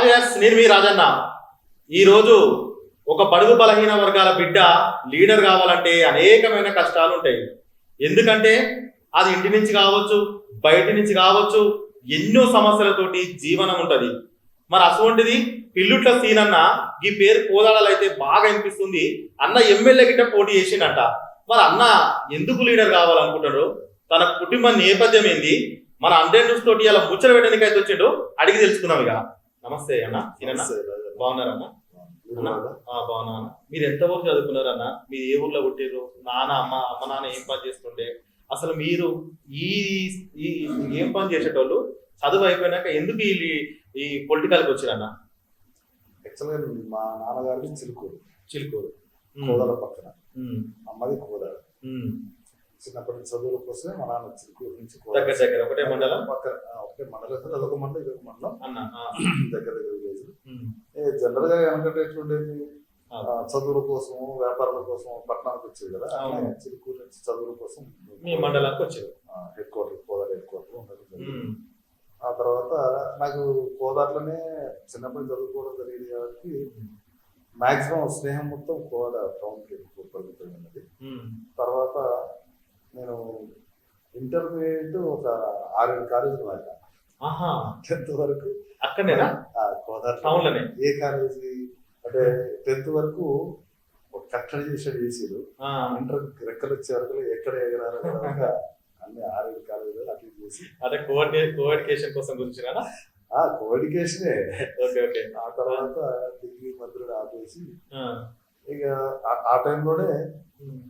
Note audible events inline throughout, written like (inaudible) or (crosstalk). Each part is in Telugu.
హాయ్ నేను మీ రాజన్న. ఈరోజు ఒక బడుగు బలహీన వర్గాల బిడ్డ లీడర్ కావాలంటే అనేకమైన కష్టాలు ఉంటాయి. ఎందుకంటే అది ఇంటి నుంచి కావచ్చు బయట నుంచి కావచ్చు ఎన్నో సమస్యలతోటి జీవనం ఉంటుంది. మరి అటువంటిది పిల్లుట్ల సీన్ అన్న ఈ పేరు కోదాడలు అయితే బాగా అనిపిస్తుంది అన్న ఎమ్మెల్యే గిట్ట పోటీ చేసిండట. మరి అన్న ఎందుకు లీడర్ కావాలనుకుంటాడు? తన కుటుంబ నేపథ్యం ఏంది? మన హండ్రెడ్ న్యూస్ తోటి ఇలా ముచ్చట పెట్టడానికి అయితే వచ్చిండు? అడిగి తెలుసుకుందాం ఇక. నమస్తే అన్న. సీనన్న బాగున్నారన్న? బాగున్నా అన్న. మీరు ఎంత వరకు చదువుకున్నారన్న? మీరు ఏ ఊర్లో పుట్టారు నాన్న అమ్మ అమ్మ నాన్న ఏం పని చేస్తుండే? అసలు మీరు ఈ ఈ ఏం పని చేసేటోళ్ళు? చదువు అయిపోయినాక ఎందుకు ఈ ఈ పొలిటికల్కి వచ్చారన్న? యాక్చువల్గా మా నాన్నగారిది చిలుకూరు. చిలుకూరు. పక్కన. అమ్మది కోదాడ. చిన్నప్పటి నుంచి చదువుల కోసమే మా నాన్న చిలుకూరు నుంచి దగ్గర దగ్గర. ఒకటే మండలం? పక్కన ఒకటే మండలం. అదొక మండలం ఇదొక మండలం. అన్న దగ్గర దగ్గర విలేజ్ జనరల్గా వెనకటి ఎట్లుండేది చదువుల కోసం వ్యాపారాల కోసం పట్టణానికి వచ్చేది కదా. చిలుకూరు నుంచి చదువుల కోసం మీ మండలానికి వచ్చారు head quarter Kodad head quarter ఉండడం ఆ తర్వాత నాకు కోదాట్లోనే చిన్నప్పటి నుంచి చదువుకోవడం జరిగింది కాబట్టి మాక్సిమం స్నేహం మొత్తం కోదాడ టౌన్కి ఎక్కువ పరిమితం ఉన్నది. తర్వాత నేను ఇంటర్మీడియట్ ఒక ఆరేడు కాలేజీలు ఆహా. టెన్త్ వరకు. అక్కడనేనా? ఆ కోదాడ టౌన్లోనే ఏ కాలేజీ? అంటే టెన్త్ వరకు ఒక కట్టడి చేసాడు చేసాడు ఆ, ఇంటర్ రెక్కలు వచ్చే వరకు ఎక్కడ ఎగరాలి అన్ని ఆరేడు కాలేజీలు అట్లా చేసి. అదే కోఆర్డినే కోఆర్డినేషన్ కోసం గురించి కోడికేషనే ఓకే ఓకే. ఆ తర్వాత డిగ్రీ మధ్యలో ఆపేసి ఇక ఆ- టైంలోనే.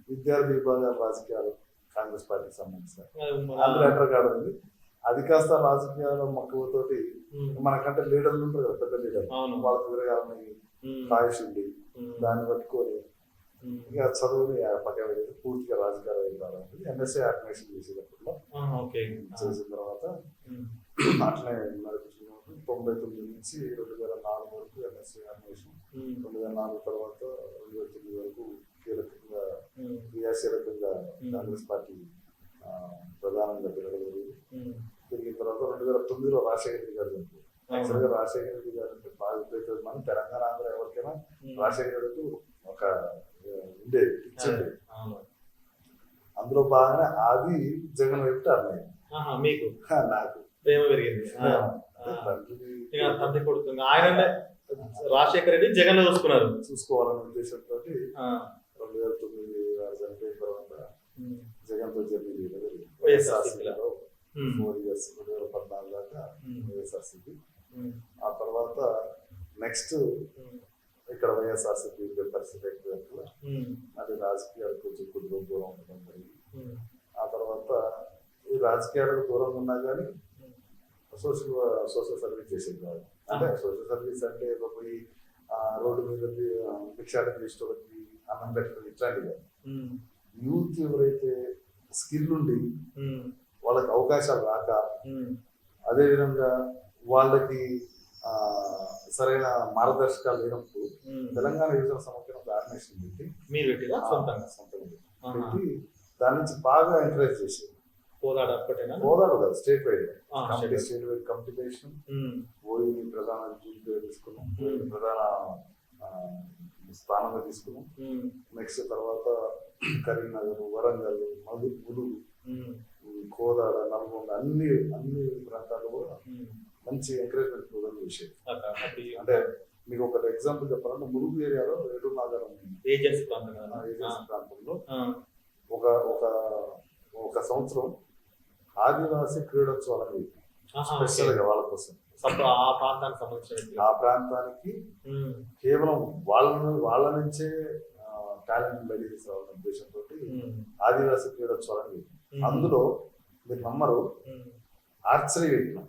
విద్యార్థి విభాగ రాజకీయాలు కాంగ్రెస్ పార్టీకి సంబంధించిన అది మన- అందులో ఎంటర్ కావడం ఉంది. అది కాస్త రాజకీయాల మక్కువతోటి మనకంటే లీడర్లు ఉంటారు కదా పెద్ద లీడర్ కాయస్ ఉంది ఉమ్, దాన్ని పట్టుకొని. ఇక చదువుని పక్కన పూర్తిగా రాజకీయాలు వెళ్ళాలని ఎంఎస్ఏ ఆర్గనైజేషన్ చేసేటప్పుడు చేసిన తర్వాత అట్లనే తొంభై తొమ్మిది నుంచి రెండు వేల నాలుగు వరకు ఎంఎస్ఏ ఆర్గనైజేషన్ ఉమ్, రెండు వేల నాలుగు తర్వాత రెండు వేల తొమ్మిది వరకు కీలకంగా క్రియాశీలకంగా. కాంగ్రెస్ పార్టీ ప్రధానంగా ఉమ్. తిరిగిన తర్వాత రెండు వేల తొమ్మిదిలో రాజశేఖర గారు. యాక్చువల్గా రాజశేఖర రెడ్డి గారు అంటే బాగా మన తెలంగాణ ఆంధ్ర ఎవరికైనా. రాజశేఖర రెడ్డి ఒక ఉండేది. అవును. అందులో బాగానే అది జగన్ వైపు టర్న్ అయింది. మీకు? నాకు. ప్రేమ పెరిగింది. తండ్రి కొడుతుంది ఆయన రాజశేఖర రెడ్డి జగన్ చూసుకున్నారు. చూసుకోవాలనే ఉద్దేశంతో రెండు వేల తొమ్మిది వారు చనిపోయిన తర్వాత జగన్తో జర్నీ చేయడం ఫోర్ ఇయర్స్ రెండు వేల పద్నాలుగు దాకా వైఎస్ఆర్సీపీ ఆ తర్వాత నెక్స్ట్ ఇక్కడ వైఎస్ఆర్సీపీ పరిస్థితి ఎక్కువ అది రాజకీయాలు కొంచెం కుటుంబం దూరం ఉండడం జరిగింది ఆ తర్వాత ఈ రాజకీయాలకు దూరంగా ఉన్నా కానీ సోషల్ సోషల్ సర్వీస్ చేసేది కాదు అంటే సోషల్ సర్వీస్ అంటే ఏదో పోయి రోడ్డు మీద భిక్షాటం చేసేటోళ్ళకి అన్నం పెట్టడం ఇట్లాంటివి. యూత్ ఎవరైతే స్కిల్ ఉండి వాళ్ళకి అవకాశాలు రాక అదేవిధంగా వాళ్ళకి సరైన మార్గదర్శకాలు లేనప్పుడు. తెలంగాణ యువజన సమగ్ర ఒక ఆర్గనైజేషన్ పెట్టి మీరు పెట్టిరా? సొంతంగా సొంతంగా. పెట్టి దాని నుంచి బాగా ఎంకరేజ్ చేసి కోదాడ ఒక్కటేనా హోదాడు కదా state wide. Committee. State wide. Competition um, ఓయిని ప్రధాన తీసుకున్నాం. ప్రధాన స్థానంగా తీసుకున్నాం. నెక్స్ట్ తర్వాత కరీంనగర్ వరంగల్ మధు ములుగు కోదాడ నల్గొండ అన్ని అన్ని ప్రాంతాల్లో కూడా. మంచి ఎంకరేజ్మెంట్ ప్రోగ్రామ్ చేసేది అంటే మీకు ఒక ఎగ్జాంపుల్ చెప్పాలంటే ములుగు ఏరియాలో ఏడు నాగరం ఏజెన్సీ ప్రాంతంలో ఒక ఒక ఒక సంవత్సరం ఆదివాసీ క్రీడోత్సవాలని ఆహా, స్పెషల్ ఓకే. గా వాళ్ళ కోసం. ఆ ప్రాంతానికి సంబంధించిన. ఆ ప్రాంతానికి కేవలం వాళ్ళ వాళ్ళ నుంచే టాలెంట్ బయట తీసుకురావాలనే ఉద్దేశంతో ఆదివాసీ క్రీడోత్సవాలని ఉమ్, అందులో మీరు నమ్మరు. ఆర్చరీ పెట్టినాం.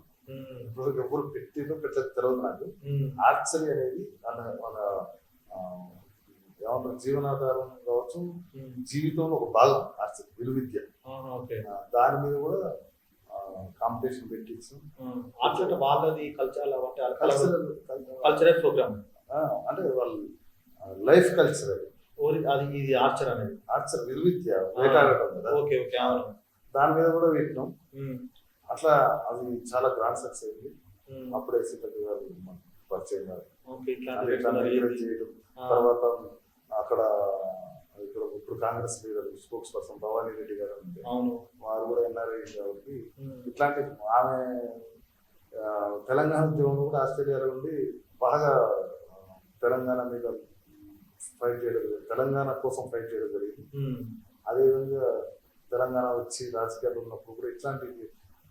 ఇప్పుడు ఎవరు పెట్టిందో పెట్టలేదు తెలియదు నాకు. ఆర్చరీ అనేది మన ఏమంటారు జీవనాధారం కావచ్చు. జీవితంలో ఒక భాగం ఆర్చరీ విలువిద్య. దాని మీద కూడా కాంపిటీషన్ పెట్టించాం. అట్లా వాళ్ళది కల్చర్ అంటే కల్చరల్ కల్చరల్ ప్రోగ్రామ్ అంటే వాళ్ళ లైఫ్ కల్చర్ అది. అది ఇది ఆర్చర్ అనేది. ఆర్చర్ విలువిద్య వేటాడటం కదా. ఓకే ఓకే అవును. దాని మీద కూడా పెట్టినాం. అట్లా అది చాలా గ్రాండ్ సక్సెస్ అయింది. అప్పుడే సీతక్క గారు పరిచయం కాదు తర్వాత అక్కడ ఇక్కడ ఇప్పుడు Congress leader spokesperson Bhavani Reddy garu ఉంటే అవును వారు కూడా ఎన్ఆర్ఐ కాబట్టి. ఇట్లాంటి ఆమె తెలంగాణ ఉద్యమంలో కూడా ఆస్ట్రేలియాలో ఉండి బాగా తెలంగాణ మీద ఫైట్ చేయడం జరిగింది. తెలంగాణ కోసం ఫైట్ చేయడం జరిగింది. అదేవిధంగా తెలంగాణ వచ్చి రాజకీయాలు ఉన్నప్పుడు కూడా ఇట్లాంటి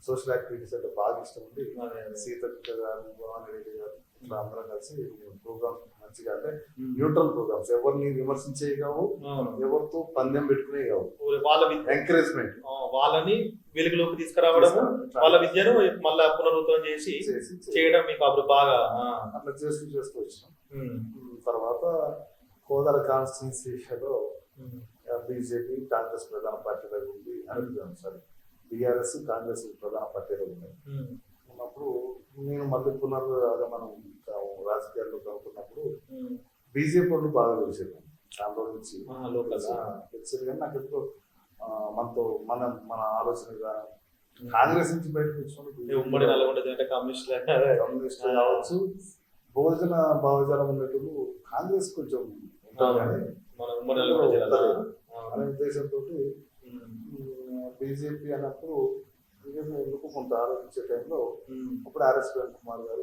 సోషల్ యాక్టివిటీస్ అంటే బాగా ఇష్టం ఉంది. సీతక్క గారు భవానీ రెడ్డి గారు అందరం కలిసి ప్రోగ్రామ్స్ మంచిగా అంటే. న్యూట్రల్ ప్రోగ్రామ్స్ ఎవరిని విమర్శించేవి కావు. ఎవరితో పందెం పెట్టుకునే కావు వాళ్ళ ఎంకరేజ్మెంట్ వాళ్ళని వెలుగులోకి తీసుకురావడము వాళ్ళ విద్యను మళ్ళా పునరుద్ధరణ చేసి చేయడం మీకు అప్పుడు బాగా. అట్లా చేస్తూ చేస్తూ వచ్చినాం. తర్వాత కోదాడ కాన్స్టిట్యున్సీ విషయంలో ఉమ్. బీజేపీ కాంగ్రెస్ ప్రధాన పార్టీలో ఉంది అని సారీ బీఆర్ఎస్ కాంగ్రెస్ ప్రధాన పార్టీలో ఉన్నాయి. ఉన్నప్పుడు నేను మళ్ళీ పునర్గమనం రాజకీయాల్లో కనుక్కున్నప్పుడు ఉమ్. బీజేపీ వాళ్ళు బాగా తెలిసారు దాంట్లో నుంచి. తెలిసారు కానీ నాకు ఎందుకో మనతో మన మన ఆలోచన విధానం కాంగ్రెస్ నుంచి బయటకు వచ్చినప్పుడు ఉమ్మడి నల్గొండ కమ్యూనిస్ట్ కమ్యూనిస్ట్ కావచ్చు బహుజన భావజాలం ఉన్నట్టు కాంగ్రెస్ కొంచెం మన అనే ఉద్దేశంతో. బీజేపీ అన్నప్పుడు బీజేపీ ఎందుకు కొంత ఆలోచించే టైంలో. అప్పుడు ఆర్ఎస్ ప్రేమ్ కుమార్ గారు.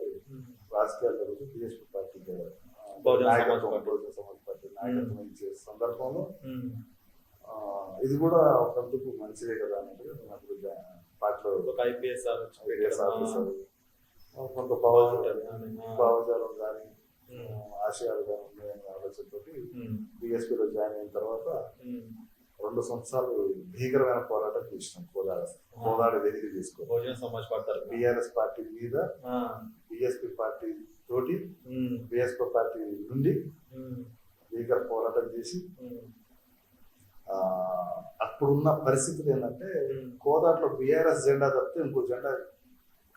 రాజకీయాల్లో వచ్చి బీఎస్పీ బహుజన నాయకత్వం సమాజ్ పార్టీ. బహుజన సమాజ్ పార్టీ నాయకత్వం ఇచ్చే సందర్భంలో ఇది కూడా ఒకందుకు మంచిదే కదా అప్పుడు జా- పార్టీలో ఐపీఎస్ ఆఫీసర్ కొంత భావజాలం. భావజాలం కానీ. ఆశయాలు కానీ ఉన్నాయనే ఆలోచనతోటి. బీఎస్పీలో జాయిన్ అయిన తర్వాత. రెండు సంవత్సరాలు భీకరమైన పోరాటం చేసినాం కోదాడ కోదాడ వెలిగి తీసుకో బహుజన సమాజ్ పార్టీ తరపున. బీఆర్ఎస్ పార్టీ మీద. బీఎస్పీ పార్టీ తోటి. బీఎస్పీ పార్టీ నుండి. భీకర పోరాటం చేసి అప్పుడున్న పరిస్థితులు ఏంటంటే. కోదాట్లో బీఆర్ఎస్ జెండా తప్పితే ఇంకో జెండా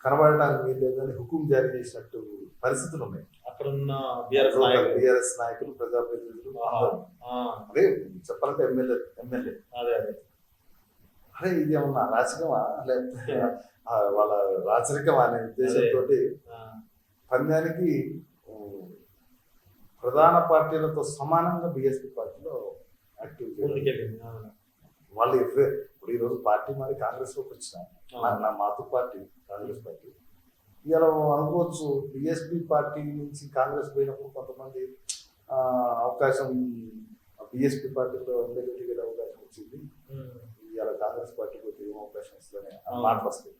కనబడడానికి వీల్లేదని హుకుం జారీ చేసినట్టు పరిస్థితులు ఉన్నాయి. అక్కడున్న బీఆర్ఎస్ నాయకులు. బీఆర్ఎస్ నాయకులు ప్రజాప్రతినిధులు. అదే చెప్పాలంటే ఎమ్మెల్యే ఎమ్మెల్యే. అదే అదే. అరే ఇది ఏమన్నా రాజకీయమా? లేకపోతే వాళ్ళ రాచరికమా అనే ఉద్దేశంతో. పందానికి ప్రధాన పార్టీలతో సమానంగా బీఎస్పీ పార్టీలో యాక్టివ్. వాళ్ళు ఇప్పుడు ఈరోజు పార్టీ మరి కాంగ్రెస్లోకి వచ్చిన మాతృ పార్టీ కాంగ్రెస్ పార్టీ ఇలా అనుకోవచ్చు బిఎస్పీ పార్టీ నుంచి కాంగ్రెస్ పోయినప్పుడు కొంతమంది ఆ, అవకాశం బిఎస్పీ పార్టీలో ఎమ్మెల్యే టికెట్ అవకాశం వచ్చింది. ఇవాళ కాంగ్రెస్ పార్టీకి ఏం అవకాశం వస్తుందని ఆ అవును. మాట వస్తాయి.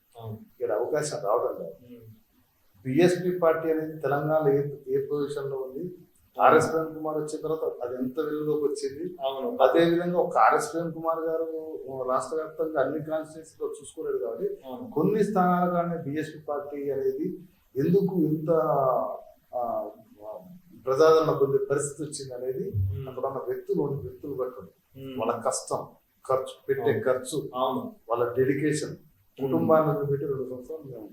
ఇక్కడ అవకాశం రావడం లేదు. బిఎస్పీ పార్టీ అనేది తెలంగాణలో ఏ ఏ పొజిషన్లో ఉంది ఆర్ఎస్ ప్రేమ్ కుమార్ వచ్చిన తర్వాత అది ఎంత వెలుగులోకి వచ్చింది అవును అదే విధంగా ఒక ఆర్ఎస్ ప్రేమ్ కుమార్ గారు రాష్ట్ర వ్యాప్తంగా అన్ని కాన్స్టిట్యూన్సీ లో చూసుకోలేదు కాబట్టి కొన్ని స్థానాలుగానే బిఎస్పీ పార్టీ అనేది ఎందుకు ఇంత ప్రజాదరణ పొందే పరిస్థితి వచ్చింది అనేది. అక్కడ ఉన్న వ్యక్తులు వ్యక్తులు ఉమ్. వాళ్ళ కష్టం ఖర్చు పెట్టే. ఖర్చు అవును వాళ్ళ డెడికేషన్ కుటుంబాన్ని వదిలిపెట్టి రెండు సంవత్సరాలు మేము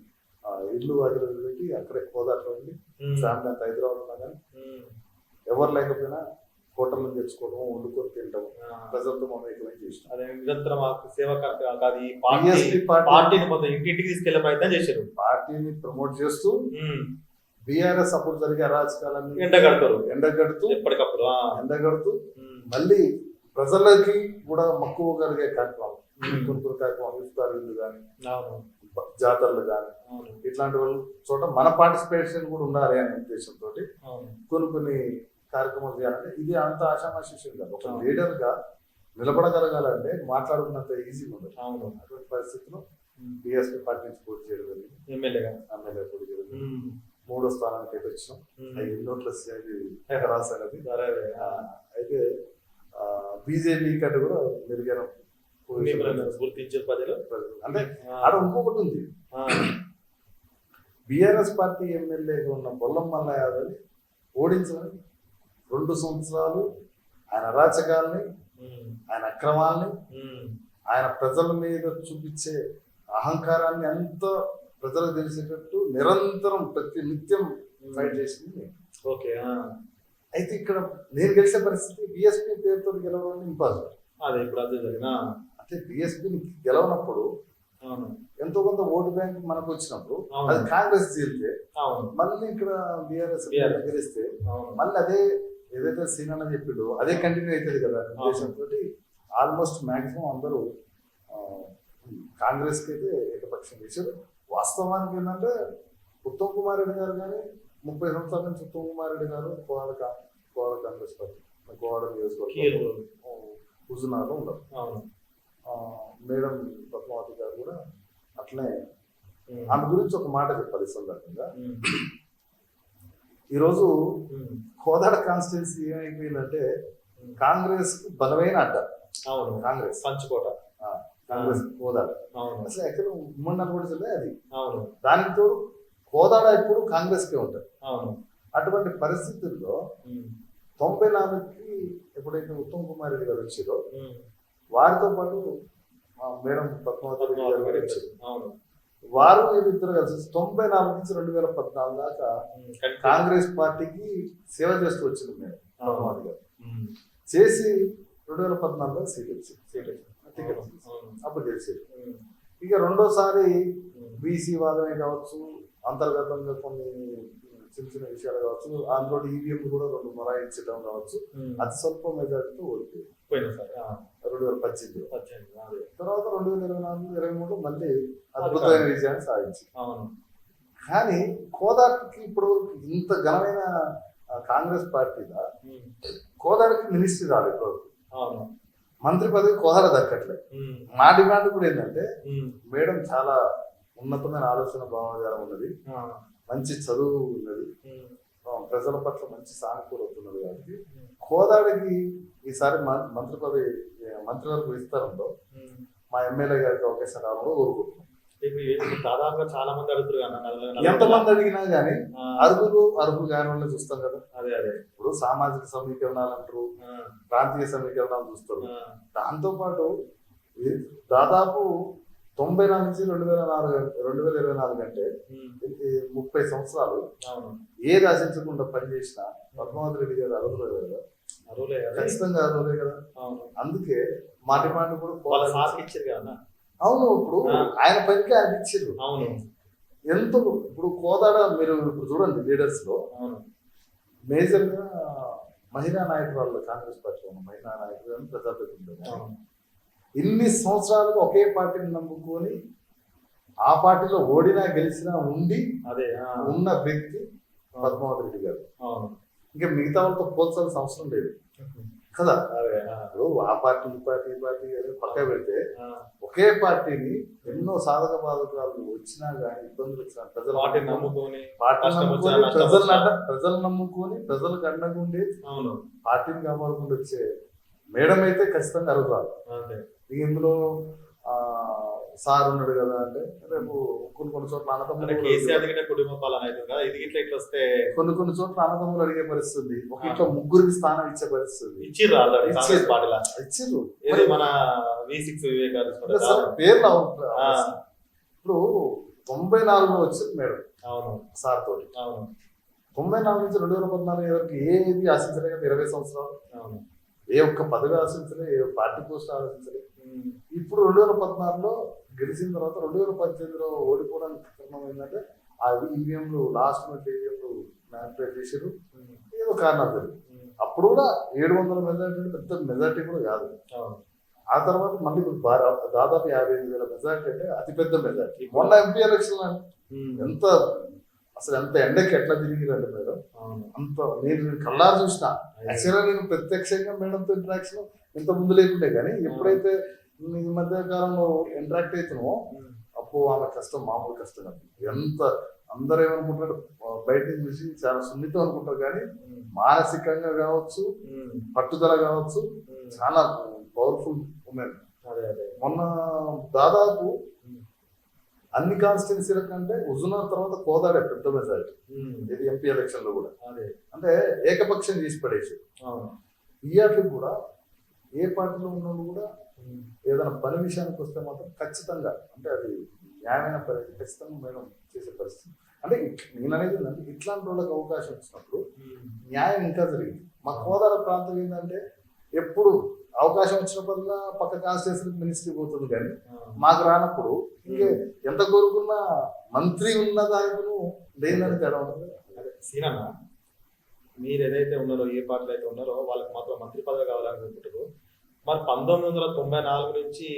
ఇల్లు వాటిలో వదిలిపెట్టి అక్కడే కోదాట్లో ఉండి. ఫ్యామిలీ అంతా హైదరాబాద్ ఉన్నా కానీ. ఎవరు లేకపోయినా హోటల్లో తెచ్చుకోవడం వండుకొని తినడం. ప్రజలతో మమేకమై చేసినాం అదే నిరంతరం ఆ సేవ కార్యక్రమం కాదు ఈ పార్టీ బిఎస్పీ పార్టీ పార్టీని మొత్తం ఇంటింటికి తీసుకెళ్ళే ప్రయత్నం చేశారు పార్టీని ప్రమోట్ చేస్తూ. బీఆర్ఎస్ అప్పుడు జరిగే అరాచకాలన్నీ ఎండగడతారు ఎండగడుతూ ఎప్పటికప్పుడు. ఎండగడుతూ. మళ్ళీ ప్రజలకి కూడా మక్కువ కలిగే కార్యక్రమం కొన్ని కార్యక్రమం ఇఫ్తారీలు కానీ జాతరలు కానీ ఇట్లాంటి వాళ్ళు చోట మన పార్టిసిపేషన్ కూడా ఉండాలి అనే ఉద్దేశంతో కొన్ని కొన్ని కార్యక్రమాలు చేయాలంటే ఇది అంత ఆశామాషి విషయం కాదు ఒక అవును. లీడర్గా నిలబడగలగాలంటే మాట్లాడుకున్నంత ఈజీ ఉండదు అవును అటువంటి పరిస్థితిలో. బీఎస్పీ పార్టీ నుంచి పోటీ చేయడం జరిగింది ఎమ్మెల్యేగా ఎమ్మెల్యే పోటీ చేయడం. మూడో స్థానానికి అయితే వచ్చినాం (laughs) సరే అదే. ఆ. అయితే బీజేపీ కంటే కూడా మెరుగైన గుర్తించే ప్రజలు. అంటే. ఆడ ఇంకొకటి ఉంది. బీఆర్ఎస్ పార్టీ ఎమ్మెల్యేగా ఉన్న బొల్లం మల్ల యాదవ్ని ఓడించమని రెండు సంవత్సరాలు ఆయన అరాచకాల్ని. ఆయన అక్రమాల్ని. ఆయన ప్రజల మీద చూపించే అహంకారాన్ని అంత ప్రజలకు తెలిసేటట్టు నిరంతరం ప్రతి నిత్యం ఫైట్ చేసింది ఓకే. అయితే ఇక్కడ నేను గెలిచే పరిస్థితి బిఎస్పీ పేరుతో గెలవడం ఇంపాసిబుల్ అదే ఇప్పుడు అదే జరిగిన అంటే బిఎస్పీని గెలవనప్పుడు అవును ఎంతో కొంత ఓటు బ్యాంక్ మనకు వచ్చినప్పుడు. అది కాంగ్రెస్ అవును మళ్ళీ ఇక్కడ బీఆర్ఎస్. గెలిస్తే మళ్ళీ అదే ఏదైతే సీన్ అన్న చెప్పిండో అదే కంటిన్యూ అవుతుంది కదా ఉద్దేశంతో ఆల్మోస్ట్ మాక్సిమం అందరూ కాంగ్రెస్కి అయితే ఏకపక్షం చేశారు వాస్తవానికి ఏంటంటే ఉత్తమ్ కుమార్ రెడ్డి గారు కానీ ముప్పై సంవత్సరాల నుంచి ఉత్తమ్ కుమార్ రెడ్డి గారు కోవాడ కోవాడ కాంగ్రెస్ పార్టీ కోవాడ నియోజకవర్గం. హుజునాలో ఆ, మేడం పద్మావతి గారు కూడా అట్లనే. ఆమె గురించి ఒక మాట చెప్పాలి సందర్భంగా. ఈరోజు. కోదాడ కాన్స్టిట్యున్సీ ఏమైపోయిందంటే. కాంగ్రెస్కు బలమైన అడ్డ. అవును. కాంగ్రెస్. పంచుకోట. కాంగ్రెస్ కోదాడ. అవును. అసలు ఎక్కడ ఉమ్మడి నల్గొండ జిల్లా అది. అవును. దానికి తోడు కోదాడ ఎప్పుడు కాంగ్రెస్ కే ఉంటుంది. అవును. అటువంటి పరిస్థితుల్లో. తొంభై నాలుగుకి ఎప్పుడైతే ఉత్తమ్ కుమార్ రెడ్డి గారు వచ్చారో. వారితో పాటు మేడం పద్మావతి గారు వచ్చారు. అవును. వారు వీరిద్దరు కలిసి తొంభై నాలుగు నుంచి రెండు వేల పద్నాలుగు దాకా. కాంగ్రెస్ పార్టీకి సేవ చేస్తూ వచ్చింది మేడం పద్మావతి గారు. చేసి రెండు వేల పద్నాలుగులో సీట్ వచ్చింది సీట్ వచ్చింది టికెట్. అప్పుడు గెలిచేది ఉమ్. ఇక రెండోసారి. బీసీ వాదమే కావచ్చు అంతర్గతంగా కొన్ని చిన్న చిన్న విషయాలు కావచ్చు అందులో ఈవీఎం కూడా రెండు మొరాయించడం కావచ్చు. అతి స్వల్ప మెజార్టీతో ఓడిపోయింది. రెండు వేల పద్దెనిమిది. తర్వాత రెండు వేల ఇరవై నాలుగు ఇరవై మూడు మళ్ళీ అద్భుతమైన విజయాన్ని సాధించింది అవును కానీ కోదాటికి ఇప్పుడు ఇంత ఘనమైన కాంగ్రెస్ పార్టీగా. కోదాడికి మినిస్ట్రీ రాలేదు ఇప్పటివరకు. అవును మంత్రి పదవి కోదాడ దక్కట్లేదు ఉమ్. మా డిమాండ్ కూడా ఏంటంటే. మేడం చాలా ఉన్నతమైన ఆలోచన భావజాలం ఉన్నది. మంచి చదువు ఉన్నది. ప్రజల పట్ల మంచి సానుకూలత ఉన్నది కాబట్టి. కోదాడికి ఈసారి మంత్రి పదవి మంత్రివర్గ విస్తరణలో. మా ఎమ్మెల్యే గారికి అవకాశం రావాలని కోరుకుంటున్నాం. దాదాపుగా చాలా మంది అడుగుతారు ఎంతమంది అడిగినా కానీ అర్హులు అర్హులు కాని వాళ్ళని చూస్తాం కదా. అదే అదే. ఇప్పుడు సామాజిక సమీకరణాలు అంటారు ప్రాంతీయ సమీకరణాలు చూస్తారు. ఆ, దాంతో పాటు ఈ దాదాపు తొంభై నాలుగు నుంచి రెండు వేల నాలుగు రెండు వేల ఇరవై నాలుగు అంటే ముప్పై సంవత్సరాలు ఏది ఆశించకుండా పనిచేసిన పద్మావతి రెడ్డి గారు అరువులే కదా. ఖచ్చితంగా అర్హులే కదా. అందుకే మా డిమాండ్ కూడా. అవును ఇప్పుడు. ఆయన పనికి ఆయన ఇచ్చారు. అవును. ఎంత ఇప్పుడు కోదాడ మీరు ఇప్పుడు చూడండి లీడర్స్లో మేజర్గా మహిళా నాయకురాలు కాంగ్రెస్ పార్టీలో ఉన్న మహిళా నాయకులు ప్రజాప్రతినిధులు. ఇన్ని సంవత్సరాలుగా ఒకే పార్టీని నమ్ముకొని ఆ పార్టీలో ఓడినా గెలిచినా ఉండి అదే ఉన్న వ్యక్తి పద్మావతి రెడ్డి గారు. అవును. ఇంకా మిగతా వాళ్ళతో పోల్చాల్సిన అవసరం లేదు. కదా? అదే ఆ, ఇప్పుడు ఆ పార్టీ ఈ పార్టీ ఈ పార్టీ అని పక్క పెడితే. ఒకే పార్టీని ఎన్నో సాధక బాధకాలు వచ్చినా కానీ ఇబ్బందులు వచ్చినా ప్రజలు పార్టీ నమ్ముకొని ప్రజలు. ప్రజలు నమ్ముకొని ప్రజలకు అండగా ఉండి అవును. పార్టీని కాపాడుకుంటూ వచ్చే మేడం అయితే ఖచ్చితంగా అరుగుతారు ఇందులో ఆ, సార్ ఉన్నాడు కదా అంటే రేపు కొన్ని కొన్ని చోట్ల వస్తే కొన్ని కొన్ని చోట్ల అన్నదమ్ములు అడిగే పరిస్థితి ఒక. ఇంట్లో ముగ్గురికి స్థానం ఇచ్చే పరిస్థితి ఇచ్చిర్రు పేర్లు ఇప్పుడు తొంభై నాలుగులో వచ్చింది మేడం. అవును. సార్ తోటి. అవును. తొంభై నాలుగు నుంచి రెండు వేల పద్నాలుగు వరకు ఏది ఆశించలే కదా ఇరవై సంవత్సరాలు. అవును. ఏ ఒక్క పదవి ఆశించలే ఏ పార్టీ పోస్ట్ ఆశించలే. ఇప్పుడు రెండు వేల పద్నాలుగులో గెలిచిన తర్వాత రెండు వేల పద్దెనిమిదిలో ఓడిపోవడానికి కారణం ఏంటంటే ఆ ఈవీఎంలు లాస్ట్ మినిట్ ఈవీఎంలు మ్యానిపులేట్ చేసారు ఏదో కారణాలు తెలియదు. అప్పుడు కూడా ఏడు వందల మెజార్టీ అంటే పెద్ద మెజార్టీ కూడా కాదు. ఆ తర్వాత మళ్ళీ ఇప్పుడు దాదాపు యాభై ఐదు వేల మెజార్టీ అంటే అతిపెద్ద మెజార్టీ. మొన్న ఎంపీ ఎలక్షన్ ఎంత అసలు ఎంత ఎండకి ఎట్లా తిరిగిరండి మేడం? అంత నేను కళ్ళారు చూసిన. యాక్చువల్గా నేను ప్రత్యక్షంగా మేడంతో ఇంటరాక్షన్ ఇంత ముందు లేకుండే కానీ ఎప్పుడైతే ఈ మధ్య కాలంలో ఇంటరాక్ట్ అవుతున్నామో ఉమ్, అప్పు ఆమె కష్టం మామూలు కష్టం కాదు ఎంత అందరూ ఏమనుకుంటారు? బయట చూసి చాలా సున్నితం అనుకుంటారు కానీ మానసికంగా కావచ్చు పట్టుదల కావచ్చు చాలా పవర్ఫుల్ ఉమెన్ అదే అదే. మొన్న దాదాపు అన్ని కాన్స్టిట్యున్సీల కంటే హుజునార్ తర్వాత కోదాడే పెద్ద మెజారిటీ ఇది ఎంపీ ఎలక్షన్లో కూడా. అదే. అంటే ఏకపక్షం తీసి పడేసి. అవును. ఇయ్యాట్లు కూడా ఏ పార్టీలో ఉన్న వాళ్ళు కూడా ఏదైనా పని విషయానికి వస్తే మాత్రం ఖచ్చితంగా అంటే అది న్యాయమైన పరిస్థితి ఖచ్చితంగా మేడం చేసే పరిస్థితి. అంటే నేను అనేది ఏంటంటే ఇట్లాంటి వాళ్ళకి అవకాశం ఇచ్చినప్పుడు న్యాయం ఇంకా జరిగింది. మా కోదాడ ప్రాంతం ఏంటంటే ఎప్పుడు అవకాశం వచ్చినప్పుడల్లా పక్క కాన్స్టిట్యూషన్ మినిస్ట్రీ పోతుంది కానీ మాకు రానప్పుడు ఇంకే ఎంత కోరుకున్నా మంత్రి ఉన్న దానికి లేదని తేడా ఉంటుంది. సీనన్న మీరు ఏదైతే ఉన్నారో ఏ పార్టీలో అయితే ఉన్నారో వాళ్ళకి మాత్రం మంత్రి పదవి కావాలనుకుంటారు మరి పంతొమ్మిది వందల తొంభై నాలుగు నుంచి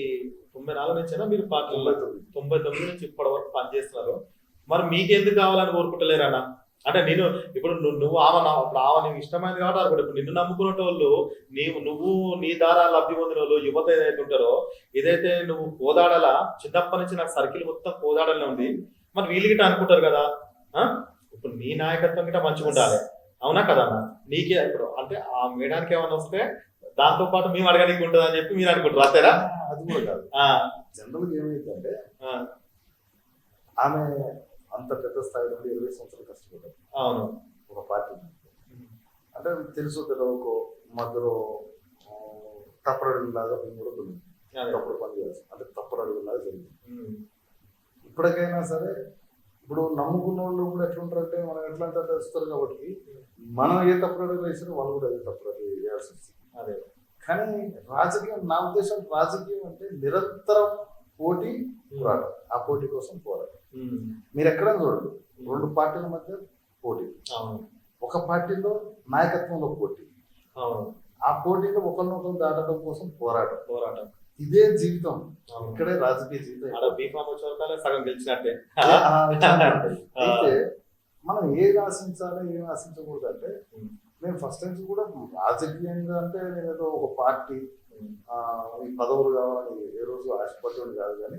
తొంభై నాలుగు నుంచైనా మీరు పార్టీలో? తొంభై తొమ్మిది. నుంచి ఇప్పటి వరకు పనిచేస్తున్నారు. మరి మీకు ఎందుకు కావాలని కోరుకుంటలేరన్న? అంటే నేను ఇప్పుడు నువ్వు నువ్వు ఆమె ఇప్పుడు ఆమె నీకు ఇష్టమైంది కాబట్టి అనుకుంటా. ఇప్పుడు నిన్ను నమ్ముకున్న వాళ్ళు నీవు నువ్వు నీ ద్వారా లబ్ధి పొందిన వాళ్ళు యువత ఏదైతే ఉంటారో ఇదైతే నువ్వు కోదాడల చిన్నప్పటి నుంచి నాకు సర్కిల్ మొత్తం కోదాడలే ఉంది. మరి వీళ్ళు గిట్ట అనుకుంటారు కదా? ఇప్పుడు నీ నాయకత్వం గిట్ట మంచిగా ఉండాలి. అవునా కదా అన్న? నీకే ఇప్పుడు అంటే ఆ మేడానికి ఏమైనా వస్తే దాంతో పాటు మేము అడగడానికి ఉంటుంది అని చెప్పి మీరు అనుకుంటారు. అంతేనా? అది కూడా కాదు. జనరల్గా ఏమైందంటే ఆమె అంత పెద్ద స్థాయి నుండి ఇరవై సంవత్సరాలు కష్టపడ్డారు అవును. ఒక పార్టీ అంటే తెలుసు తెలియకో మధ్యలో అడుగులాగా మేము కూడా అదే. తప్పుడు పని చేస్తాం అంటే తప్పుడు అడుగులాగా జరిగింది ఇప్పటికైనా సరే ఇప్పుడు నమ్ముకున్న వాళ్ళు కూడా ఎట్లుంటారంటే మనం ఎట్లా అంటే తెలుస్తారు కాబట్టి మనం ఏ తప్పుడు అడుగు వేసినా వాళ్ళు కూడా అదే తప్పుడు అడుగు వేయాల్సి వస్తుంది. అదే. కానీ రాజకీయం నా ఉద్దేశం రాజకీయం అంటే నిరంతరం పోటీ పోరాటం ఆ పోటీ కోసం పోరాటం మీరు ఎక్కడైనా చూడండి రెండు పార్టీల మధ్య పోటీ. ఒక పార్టీలో నాయకత్వంలో పోటీ. ఆ పోటీలో ఒకరినొకరు దాటడం కోసం పోరాటం. పోరాటం. ఇదే జీవితం. ఇక్కడే రాజకీయ జీవితం బీఫామ్ సగం గెలిచినట్టే. (laughs) అయితే మనం ఏది ఆశించాలి ఏం ఆశించకూడదు అంటే నేను ఫస్ట్ నుంచి కూడా రాజకీయంగా అంటే నేను ఏదో ఒక పార్టీ ఈ పదవులు కావాలని ఏ రోజు ఆశపడేది కాదు కానీ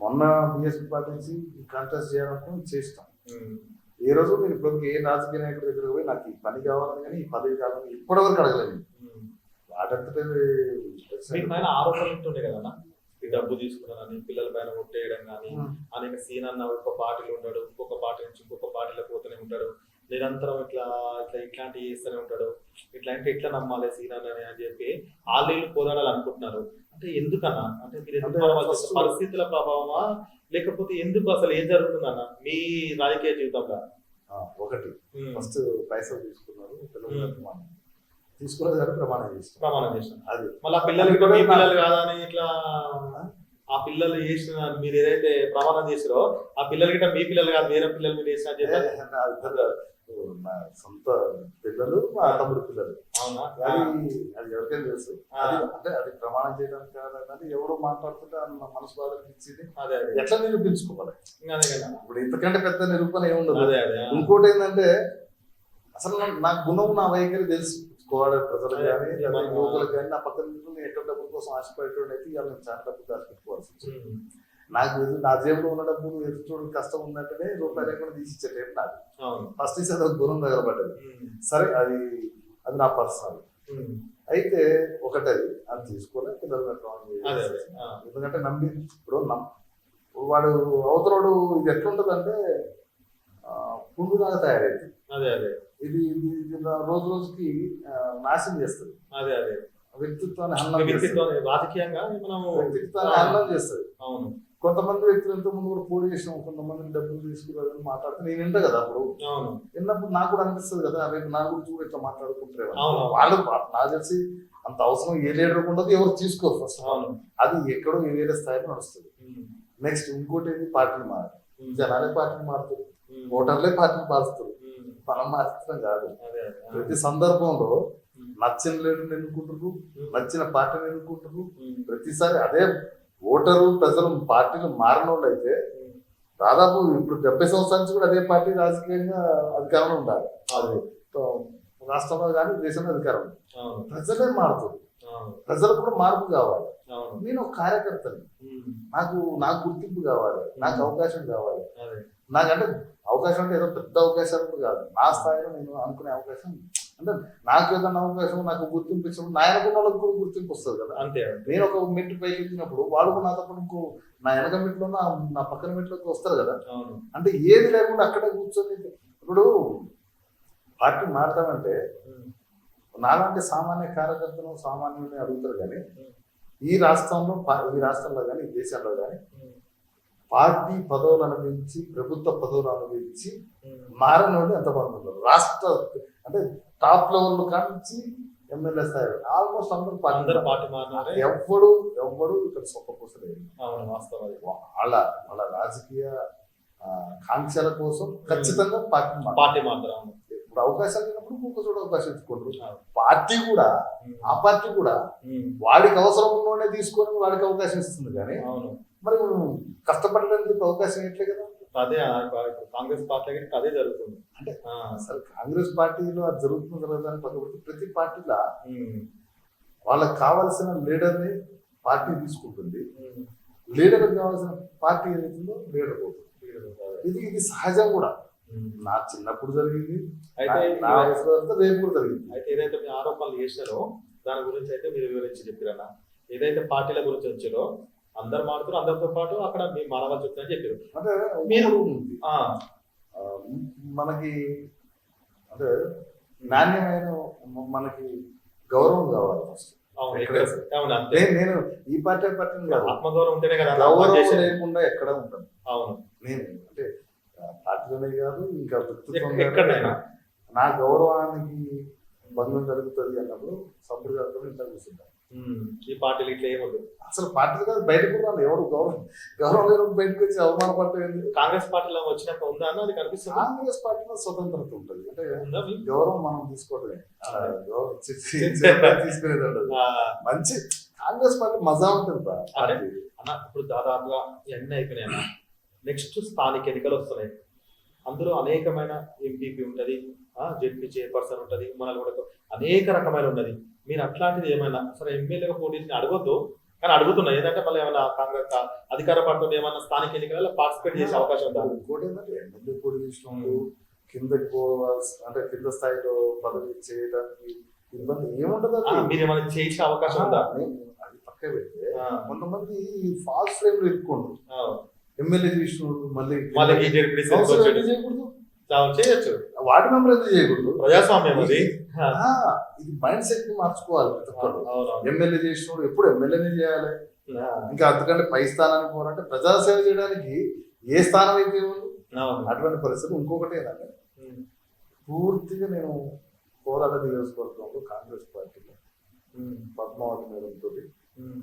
మొన్న బిఎస్పీ పార్టీ నుంచి కంటెస్ట్ చేయాలనుకుని చేస్తాం ఏ రోజు నేను ఇప్పటివరకు ఏ రాజకీయ నాయకుడి దగ్గర పోయి నాకు ఈ పని కావాలని కానీ ఈ పదవి కావాలని ఇప్పటివరకు అడగలేదు. వాటంతటే ఆరోపణలు ఉంటుండే కదా ఈ డబ్బు తీసుకున్నానని పిల్లల పైన ముట్టేయడం కానీ అనేక సీన్ అన్న ఒక పార్టీలో ఉంటాడు ఇంకొక పార్టీ నుంచి ఇంకొక పార్టీలో పోతూనే ఉంటాడు. నిరంతరం ఇట్లా ఇట్లా ఇట్లాంటివి చేస్తూనే ఉంటాడు. ఇట్లాంటి ఎట్లా నమ్మాలి సీన్ అన్నని అని చెప్పి వాళ్ళు పోరాడాలి అనుకుంటున్నారు అంటే ఎందుకన్నా? అంటే మీరు ఎందుకు అంటే? పరిస్థితుల ప్రభావమా? లేకపోతే ఎందుకు అసలు ఏం జరుగుతుందన్న? మీ రాజకీయ జీవితంలో. ఒకటి. ఫస్ట్ పైసలు తీసుకున్నారు పిల్లలు ప్రమాణం. తీసుకున్నది కానీ ప్రమాణం చేస్తాం ప్రమాణం చేసిన అది. మళ్ళీ ఆ పిల్లలకి కూడా మీ పిల్లలు కాదా అని ఇట్లా ఆ? పిల్లలు చేసిన మీరు ఏదైతే ప్రమాణం చేసారో ఆ పిల్లలకి ఇట్లా మీ పిల్లలు కాదు వేరే పిల్లలు మీరు చేసిన ఏ, నా సొంత పిల్లలు మా తమ్ముడు పిల్లలు. అది అది ఎవరికైనా తెలుసు. అంటే అది ప్రమాణం చేయడానికి కాదని ఎవడో మాట్లాడుతుంటే నా మనసు బాధ అదే ఎట్లా నిరూపించుకోవాలి? ఇప్పుడు ఇంతకంటే పెద్ద నిరూపణ ఏముండదు అదే అదే ఆ. ఇంకోటి ఏంటంటే అసలు నా- గుణం నా వైఖరి తెలుసు. ప్రజలకు అదే, కానీ యువకులకు కానీ నా పక్కన ఎక్కడ డబ్బుల కోసం ఆశపడేటోడు అయితే ఇవాళ నేను చాలా డబ్బులు దాచిపెట్టుకోవాల్సి నాకు నా జేబులో ఉన్న డబ్బులు ఎదుటి కష్టం ఉందంటేనే రూపాయలు లేకుండా తీసి ఇచ్చే టైం అవును. ఫస్ట్ అది గుణం తగలబడ్డది. ఉమ్, సరే అది అది నా పర్సనల్. అయితే ఒకటది అది తీసుకోలే పిల్లలు అదే అదే. ఆ, ఎందుకంటే నమ్మి ఇప్పుడు వాడు అవతలోడు ఇది ఎట్లుంటదంటే పుండులాగా తయారైంది అదే అదే. ఇది రోజు రోజుకి నాశనం చేస్తుంది. అదే అదే. వ్యక్తిత్వాన్ని హన్నం చేస్తుంది. వ్యక్తిత్వం రాజకీయంగా మనం వ్యక్తిత్వాన్ని చేస్తుంది. అవును. కొంతమంది వ్యక్తులు ఎంతో ముందు కూడా పోటీ చేసినాం కొంతమంది డబ్బులు తీసుకురాదని మాట్లాడితే నేను వింటా కదా అప్పుడు. విన్నప్పుడు నాకు కూడా అనిపిస్తుంది కదా రేపు నా గురించి కూడా ఇట్లా మాట్లాడుకుంటారు. వాళ్ళు నాకు తెలిసి అంత అవసరం ఏ లీడర్ ఉండదు ఎవరు తీసుకోరు ఫస్ట్ అది ఎక్కడో ఏ వేరే స్థాయిలో నడుస్తుంది. నెక్స్ట్ ఇంకోటి ఏంటి పార్టీలు మారు ఉమ్, జనాలే పార్టీలు మారుతారు. ఓటర్లే పార్టీలు మారుస్తారు మనం మార్చడం కాదు. ప్రతి సందర్భంలో నచ్చిన లీడర్ని ఎన్నుకుంటారు నచ్చిన పార్టీని ఎన్నుకుంటారు ప్రతిసారి అదే ఓటరు ప్రజలు పార్టీలు మారిన అయితే దాదాపు ఇప్పుడు డెబ్బై సంవత్సరాల నుంచి కూడా అదే పార్టీ రాజకీయంగా అధికారంలో ఉండాలి. అదే. రాష్ట్రంలో కానీ దేశంలో అధికారం ప్రజలే మారుతుంది. అవును. ప్రజలకు కూడా మార్పు కావాలి. నేను ఒక కార్యకర్తని. నాకు నాకు గుర్తింపు కావాలి. నాకు అవకాశం కావాలి. నాకంటే అవకాశం అంటే ఏదో పెద్ద అవకాశాలు కాదు. నా స్థాయిలో నేను అనుకునే అవకాశం అంటే నాకు ఏదైనా అవకాశం నాకు గుర్తింపు ఇచ్చినప్పుడు నా వెనక వాళ్ళకి కూడా గుర్తింపు వస్తుంది కదా. అంతే నేను ఒక మెట్టు పైకి ఎక్కినప్పుడు వాళ్ళు కూడా నాతో పాటు ఇంకో నా వెనక మెట్లో నా నా పక్కన మెట్లోకి వస్తారు కదా. అంటే ఏది లేకుండా అక్కడే కూర్చొని ఇప్పుడు పార్టీ మారతామంటే నాలాంటి సామాన్య కార్యకర్తలు సామాన్యుని అడుగుతారు కానీ ఈ రాష్ట్రంలో ఈ రాష్ట్రంలో కానీ ఈ దేశంలో కానీ పార్టీ పదవులు అనుభవించి ప్రభుత్వ పదవులు అనుభవించి మారనోడు ఎంతమంది ఉన్నారు? రాష్ట్ర అంటే టాప్ లెవెల్ కానించి ఎమ్మెల్యే స్థాయి. ఆల్మోస్ట్ అందరూ పార్టీ పార్టీ మారినారే? ఎవ్వడు ఎవ్వడు ఇక్కడ అది వాళ్ళ వాళ్ళ రాజకీయ కాంక్షల కోసం ఖచ్చితంగా పార్టీ. పార్టీ మాత్రం. ఇప్పుడు అవకాశాలు లేనప్పుడు ఇంకొక చోట అవకాశం ఇచ్చుకుంటారు. అవును. పార్టీ కూడా ఆ పార్టీ కూడా. వాడికి అవసరం ఉన్నోనే తీసుకొని వాడికి అవకాశం ఇస్తుంది కానీ మరి కష్టపడడానికి అవకాశం ఇట్లే కదా. అదే ఇప్పుడు కాంగ్రెస్ పార్టీ దగ్గరికి అదే జరుగుతుంది. అంటే అసలు కాంగ్రెస్ పార్టీలో అది జరుగుతుంది జరగదని పక్కన పెడితే ప్రతి పార్టీలో వాళ్ళకి కావాల్సిన లీడర్ని పార్టీ తీసుకుంటుంది. లీడర్ కావాల్సిన పార్టీ ఏదైతుందో లీడర్ పోతుంది. ఇది ఇది సహజం కూడా. నా చిన్నప్పుడు జరిగింది. అయితే రేపు కూడా జరిగింది. అయితే ఏదైతే మీ ఆరోపణలు చేశారో దాని గురించి అయితే మీరు వివరించి చెప్పారన్న. ఏదైతే పార్టీల గురించి వచ్చారో అందరు మారుతారు అందరితో పాటు అక్కడ మీ మానవ చెప్తారని చెప్పారు. అంటే మీరు- మనకి అంటే నాణ్యమైన మనకి గౌరవం కావాలి ఫస్ట్ నేను ఈ పార్టీ కాదు. ఆత్మగౌరవం ఉంటేనే కదా గౌరవం. లేకుండా ఎక్కడ ఉంటాను అవును. నేను అంటే పార్టీలోనే కాదు ఇంకా ఎక్కడైనా. నా గౌరవానికి భంగం జరుగుతుంది అన్నప్పుడు గారితో ఇంట్లో కూర్చుంటాను ఈ పార్టీలు ఇట్లా ఏముంది అసలు పార్టీ కాదు బయటకు రాను ఎవడు గౌరవం గౌరవం లేని బయటకు వచ్చి అవమానపడలేదు కాంగ్రెస్ పార్టీలో వచ్చినాక ఉందా అది కనిపిస్తుంది. కాంగ్రెస్ పార్టీలో స్వతంత్రత ఉంటుంది. అంటే? గౌరవం మనం ఇచ్చి- తీసుకునేది మంచి కాంగ్రెస్ పార్టీ మజా ఉంటుంది అన్న ఇప్పుడు దాదాపుగా ఎన్ని అయిపోయినాయి నెక్స్ట్ స్థానిక ఎన్నికలు వస్తున్నాయి. అందులో అనేకమైన ఎంపీపీ ఉంటది జెడ్పీ చైర్పర్సన్ ఉంటది మనలు కూడా అనేక రకమైన ఉన్నది. మీరు అట్లాంటిది ఏమైనా అసలు ఎమ్మెల్యేగా పోటీ అడగొద్దు కానీ అడుగుతున్నా ఏంటంటే మళ్ళీ ఏమైనా కాంగ్రెస్ అధికార పార్టీ ఏమైనా స్థానిక ఎన్నికలలో పార్టిసిపేట్ చేసే అవకాశం ఉందా? ఇంకోటి ఏంటంటే ఎమ్మెల్యే పోటీ చేసినప్పుడు కిందకి పోవాల్సి అంటే కింద స్థాయిలో పదవి చేయడానికి ఇబ్బంది ఏముంటది? మీరు ఏమైనా చేసే అవకాశం ఉందా? అది పక్క పెడితే కొంతమంది ఫాస్ట్ ఫ్రేమ్లో ఇరుక్కోండు ఆ. ఎమ్మెల్యే చేసినోడు మళ్ళీ మళ్ళీ చేయకూడదు. చేయొచ్చు. వార్డు మెంబర్ ఎందుకు చేయకూడదు. ప్రజాస్వామ్యం అది. ఇది మైండ్ సెట్ని మార్చుకోవాలి ప్రతి ఒక్కరు. ఎమ్మెల్యే చేసినోడు ఎప్పుడు ఎమ్మెల్యేనే చేయాలి? ఇంకా అంతకంటే పై స్థానానికి పోవాలంటే ప్రజాసేవ చేయడానికి ఏ స్థానం అయితే ఉంది. అటువంటి పరిస్థితి ఇంకొకటి ఏంటంటే పూర్తిగా నేను కోలాడ నియోజకవర్గంలో కాంగ్రెస్ పార్టీలో పద్మావతి మేడం తోటి.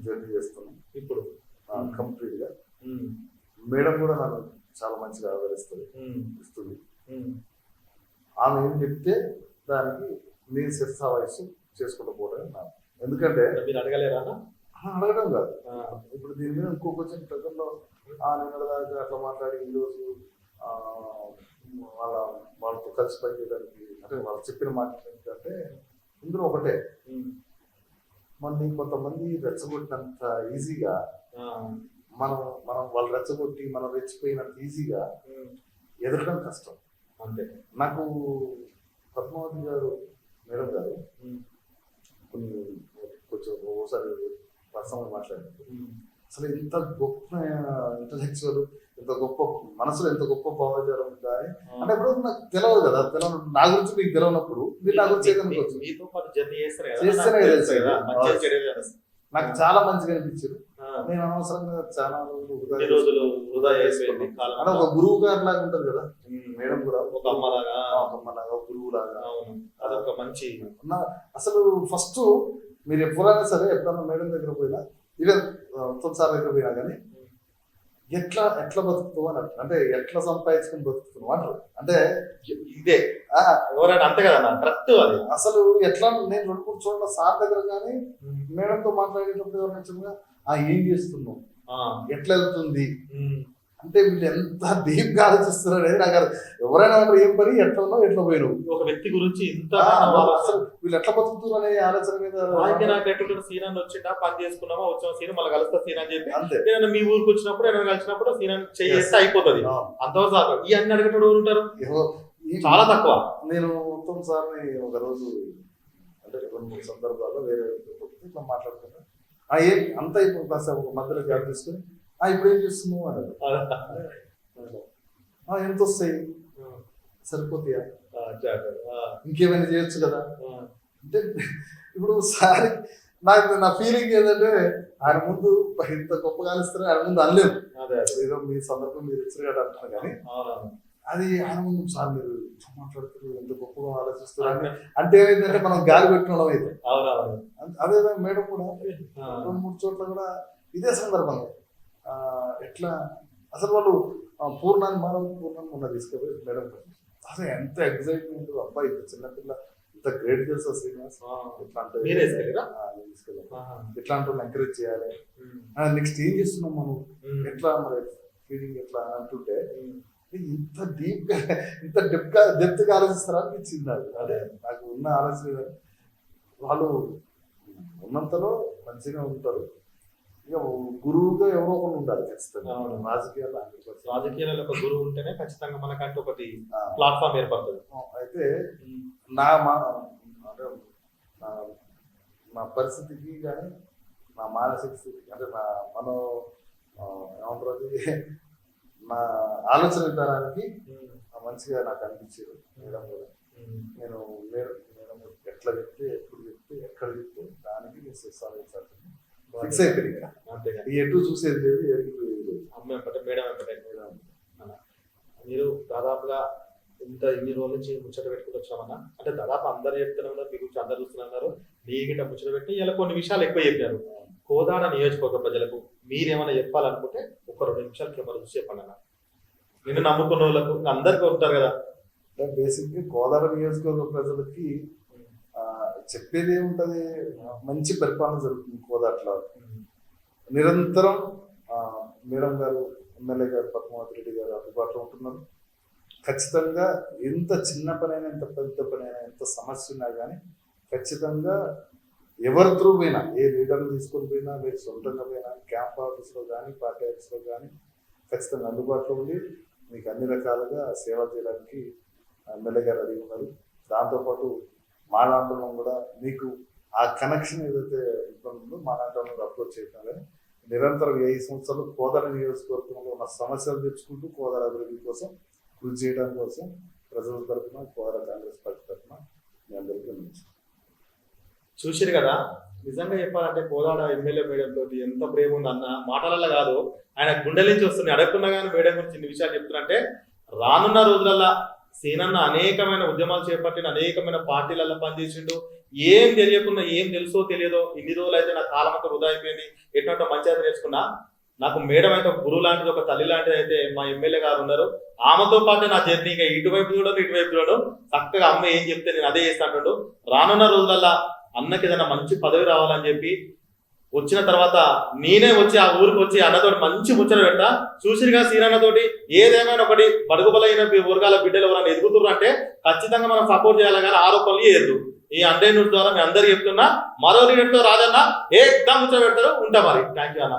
జర్నీ చేస్తున్నాను ఇప్పుడు. కంప్లీట్గా మేడం కూడా నన్ను చాలా మంచిగా ఆదరిస్తుంది. ఇస్తుంది. ఆమె ఏం చెప్తే దానికి నేను శిరసా వయసు చేసుకుంటూ పోవడం నా ఎందుకంటే మీరు అడగలేరా అడగడం కాదు. ఇప్పుడు దీని మీద ఇంకో కొంచెం ప్రజల్లో ఆ నిన్న దాకా అట్లా మాట్లాడి ఈరోజు వాళ్ళ వాళ్ళతో కలిసి పనిచేయడానికి అంటే వాళ్ళు చెప్పిన మాట ఏంటంటే ఇందులో ఒకటే. మళ్ళీ కొంతమంది రెచ్చగొట్టినంత ఈజీగా మనం మనం వాళ్ళు రెచ్చగొట్టి మనం రెచ్చిపోయినంత ఈజీగా. ఎదగడం కష్టం. అంతే. నాకు పద్మావతి గారు మేడం గారు కొన్ని కొంచెం ఓసారి పర్సనల్ ఉమ్, అసలు ఇంత గొప్ప ఇంటలెక్చువల్ ఇంత గొప్ప మనసులో ఎంత గొప్ప భావజాలం అని అంటే ఇప్పుడు నాకు తెలియదు కదా తెలియదు నా గురించి మీకు తెలియనప్పుడు మీరు నా గురించి ఏదనుకోవచ్చు మీతో పాటు జర్నీ చేస్తారు? కదా. చేస్తేనే నాకు చాలా మంచిగా అనిపించింది. ఆ, నేను అనవసరంగా చాలా రోజులు వృధా అంటే ఒక గురువు గారు లాగా ఉంటుంది కదా. మేడం కూడా ఒక అమ్మలాగా. ఒక అమ్మలాగా గురువు లాగా అదొక మంచి అసలు ఫస్ట్ మీరు ఎప్పుడైనా సరే ఎప్పుడైనా మేడం దగ్గర పోయినా ఈవెన్ ఉత్తమ్ సార్ దగ్గర పోయినా కానీ ఎట్లా ఎట్లా బతుకుతావు అని అంటారు. అంటే ఎట్లా సంపాదించుకుని బతుకుతున్నావు అంటారు. అంటే ఇదే. ఎవరైనా అంతే కదా కరెక్ట్ అది. అసలు ఎట్లా నేను రెండు మూడు చోట్ల సార్ దగ్గర కానీ మేడంతో మాట్లాడేటప్పుడు ఎవరైనా ఏం చేస్తున్నావు? ఎట్లా వెళ్తుంది? అంటే వీళ్ళు ఎంత డీప్గా ఆలోచిస్తున్నారు అనేది నాకు. ఎవరైనా ఏం పని ఎట్లా ఉన్నావు ఎట్లా పోయినావు ఒక వ్యక్తి గురించి ఇంత. అసలు వీళ్ళు ఎట్లా బతుకుతున్నారు అనే ఆలోచన మీద నాకు ఎట్లా సీన్ వచ్చిందా పని చేసుకున్నామా? వచ్చిన సీన్? మళ్ళీ కలుస్తా సీన్ అని చెప్పి అంతే. ఏదైనా మీ ఊరికి వచ్చినప్పుడు ఏదైనా కలిసినప్పుడు సీన్ చేస్తే అయిపోతుంది. అంతవరకు చాలు. ఈ అన్ని అడిగేటోడు ఉంటారు? చాలా తక్కువ. నేను ఉత్తమ్ సార్ని ఒక రోజు అంటే రెండు మూడు సందర్భాల్లో వేరే ఇట్లా మాట్లాడుతున్నా. ఆ ఏం అంతా ఇప్పుడు మధ్యలో గ్యాప్ తీసుకుని ఇప్పుడు ఏం చేస్తున్నావు అన్నాడు "ఆ, ఎంత వస్తాయి. సరిపోతాయా? ఇంకేమైనా చేయొచ్చు కదా? అంటే ఇప్పుడు సారి నాకు నా ఫీలింగ్ ఏంటంటే ఆయన ముందు ఇంత గొప్పగా ఇస్తారు ఆయన ముందు అదే ఏదో మీ సందర్భం మీరు ఇచ్చారు కదా అంటున్నాను కానీ. అది ఆయన ముందు సార్ మీరు ఎంత మాట్లాడుతారు ఎంత గొప్పగా ఆలోచిస్తారు అని. అంటే ఏమైందంటే మనం గాలి పెట్టిన అయితే. అదే మేడం కూడా రెండు మూడు చోట్ల కూడా ఇదే సందర్భంలో ఆ, ఎట్లా? అసలు వాళ్ళు పూర్ణాన్ని మనం పూర్ణాన్ని మొన్న తీసుకెళ్ళి మేడం? అసలు ఎంత ఎగ్జైట్మెంట్ అబ్బాయి ఇంత చిన్నపిల్ల ఇంత గ్రేట్ తెలుసా శ్రీనివాస్. ఇట్లాంటి. ఇట్లాంటి వాళ్ళు ఎంకరేజ్ చేయాలి. నెక్స్ట్ ఏం చేస్తున్నాం మనం? ఎట్లా మరి ఫీలింగ్ ఎట్లా అంటుంటే. ఇంత డీప్గా ఇంత డెప్త్గా డెప్త్గా ఆలోచిస్తారా అనిపించింది నాకు. అదే నాకు ఉన్న ఆలోచన. వాళ్ళు ఉన్నంతలో మంచిగా ఉంటారు. ఇక గురువుగా ఎవరో ఒకరు ఉండాలి ఖచ్చితంగా. రాజకీయాల్లో రాజకీయాలలో ఒక గురువు ఉంటేనే ఖచ్చితంగా మనకంటే ఒకటి ప్లాట్ఫామ్ ఏర్పడుతుంది. అయితే నా మా అంటే నా పరిస్థితికి కానీ నా మానసిక స్థితికి అంటే నా మనో ఏమంటారు నా ఆలోచన విధానానికి మంచిగా నాకు అనిపించారు మేడం కూడా. నేను మేడం మేడం ఎట్లా చెప్తే ఎప్పుడు చెప్తే ఎక్కడ చెప్తే దానికి నేను సాధించాలి ఫిక్స్ అయిపోయింది ఇక. ఎటు చూసేది లేదు మేడం. మీరు దాదాపుగా ఇంత ఇన్ని రోజుల నుంచి ముచ్చట పెట్టుకుంటూ వచ్చినామన్నా అంటే దాదాపు అందరు చెప్తూనే ఉన్నారు మీ గురించి అందరు చూస్తున్నారు మీ గిట్ట ముచ్చట పెట్టి ఇలా కొన్ని విషయాలు ఎక్కువ చెప్పారు కోదాడ నియోజకవర్గ ప్రజలకు మీరేమైనా చెప్పాలనుకుంటే ఒక రెండు నిమిషాలు కెమెరా చూసి చెప్పండి అన్న. నిన్ను నమ్ముకున్న వాళ్ళకు అందరికీ ఉంటారు కదా. బేసిక్గా గోదావరి నియోజకవర్గ ప్రజలకి చెప్పేది ఏముంటుంది మంచి పరిపాలన జరుగుతుంది కోదాట్లో. నిరంతరం మేడం గారు ఎమ్మెల్యే గారు పద్మావతి రెడ్డి గారు అందుబాటులో ఉంటున్నారు. ఖచ్చితంగా ఎంత చిన్న పనైనా ఎంత పెద్ద పనైనా ఎంత సమస్య ఉన్నా కానీ ఖచ్చితంగా ఎవరి త్రూ పోయినా ఏ లీడర్ని తీసుకొని పోయినా మీరు సొంతంగా పోయినా క్యాంప్ ఆఫీస్లో కానీ పార్టీ ఆఫీస్లో కానీ ఖచ్చితంగా అందుబాటులో ఉండి మీకు అన్ని రకాలుగా సేవ చేయడానికి ఎమ్మెల్యే గారు అడిగి ఉన్నారు. దాంతోపాటు మా కూడా మీకు ఆ కనెక్షన్ ఏదైతే ఇబ్బంది ఉందో మా అప్రోచ్ చేయటం కానీ నిరంతరం ఏ సంవత్సరాలు కోదాడ నియోజకవర్గంలో ఉన్న సమస్యలు తెచ్చుకుంటూ కోదాడ అభివృద్ధి కోసం కృషి చేయడం కోసం ప్రజల తరఫున కోదాడ కాంగ్రెస్ పార్టీ తరఫున మీ అందరికీ నమస్కారం. చూసిరు కదా నిజంగా చెప్పాలంటే కోదాడ ఎమ్మెల్యే మేడం తోటి ఎంత ప్రేమ ఉంది అన్న మాటలలో కాదు ఆయన గుండెల నుంచి వస్తుంది అడగకుండా కానీ మేడం గురించి ఇన్ని విషయాలు చెప్తున్నారంటే రానున్న రోజులలో సీనన్న అనేకమైన ఉద్యమాలు చేపట్టిన అనేకమైన పార్టీలలో పనిచేసిండు. ఏం తెలియకుండా ఏం తెలుసో తెలియదో ఇన్ని రోజులు అయితే నా కాలం అంతా వృధా అయిపోయింది. ఎటువంటి మంచిగా నేర్చుకున్నా. నాకు మేడం అయితే గురువు లాంటిది ఒక తల్లి లాంటిది అయితే మా ఎమ్మెల్యే గారు ఉన్నారు. ఆమెతో పాటు నా జర్నీ ఇంకా ఇటువైపు చూడదు ఇటువైపు చూడడం చక్కగా అమ్మ ఏం చెప్తే నేను అదే చేస్తాను రానున్న రోజులలో అన్నకి ఏదైనా మంచి పదవి రావాలని చెప్పి వచ్చిన తర్వాత నేనే వచ్చి ఆ ఊరికి వచ్చి అన్నతోటి మంచి ముచ్చట పెట్ట. చూసిరుగా సీరన్నతోటి ఏదేమైనా ఒకటి బడుగుబలైన వర్గాల బిడ్డలు ఎవరైనా ఎదుగుతున్నారు అంటే ఖచ్చితంగా మనం సపోర్ట్ చేయాలి కానీ ఆరోపణలు చేయొద్దు. ఈ అండే న్యూస్ ద్వారా మీ అందరికీ చెప్తున్నా. మరో లీడర్తో రాజన్న ఏ ముచ్చట పెడతారు. ఉంటా మరి. థ్యాంక్ యూ అన్న.